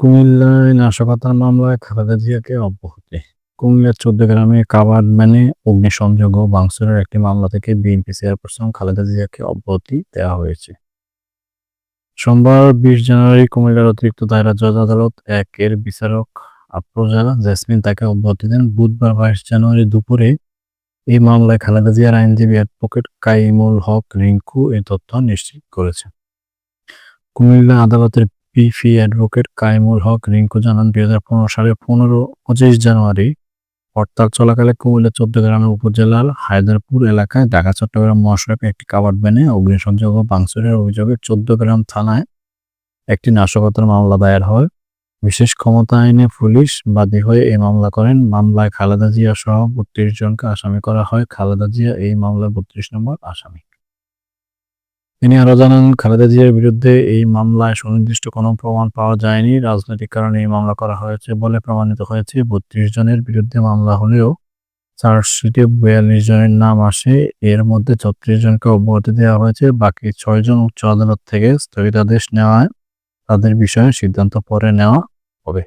কুমিল্লায় নাশকতার মামলায় খালেদা জিয়াকে অব্যাহতি। কুমিল্লার চোদ্দ গ্রামে কাবার ম্যানে অগ্নিসংযোগ ও ভাঙচুরের একটি মামলা থেকে বিএনপি চেয়ারপারসন খালেদা জিয়াকে অব্যাহতি দেওয়া হয়েছে। সোমবার বিশ জানুয়ারি কুমিল্লার অতিরিক্ত দায়রা জজ আদালত এক এর বিচারক আফরোজা জেসমিন তাকে অব্যাহতি দেন। বুধবার বাইশ জানুয়ারি দুপুরে এই মামলায় খালেদা জিয়ার আইনজীবী অ্যাডভোকেট কাইমুল হক রিঙ্কু এই তথ্য নিশ্চিত করেছেন। কুমিল্লা আদালতের পিফি অ্যাডভোকেট কাইমুল হক রিঙ্কু জানান, দুই হাজার পনেরো সালের পনেরো পঁচিশ জানুয়ারি হরতাল চলাকালে কুমিল্লা চোদ্দ গ্রামের উপজেলার হায়দারপুর এলাকায় ঢাকা, চট্টগ্রাম মহাসড়কে একটি কাবাড ব্যানে অগ্নিসংযোগ ও ভাঙচুরের অভিযোগে চোদ্দ গ্রাম থানায় একটি নাশকতার মামলা দায়ের হয়। বিশেষ ক্ষমতা আইনে পুলিশ বাদী হয়ে এই মামলা করেন। মামলায় খালেদা জিয়া সহ বত্রিশ জনকে আসামি করা হয়। খালেদা জিয়া এই মামলায় বত্রিশ নম্বর আসামি। তিনি আরও জানান, খালেদা জিয়ার বিরুদ্ধে এই মামলায় সুনির্দিষ্ট কোনো প্রমাণ পাওয়া যায়নি। রাজনৈতিক কারণে এই মামলা করা হয়েছে বলে প্রমাণিত হয়েছে। বত্রিশ জনের বিরুদ্ধে মামলা হলেও চার্জশিটে বিয়াল্লিশ জনের নাম আসে। এর মধ্যে ছত্রিশ জনকে অব্যাহতি দেওয়া হয়েছে। বাকি ছয় জন উচ্চ আদালত থেকে স্থগিতাদেশ নেওয়ায় তাদের বিষয়ে সিদ্ধান্ত পরে নেওয়া হবে।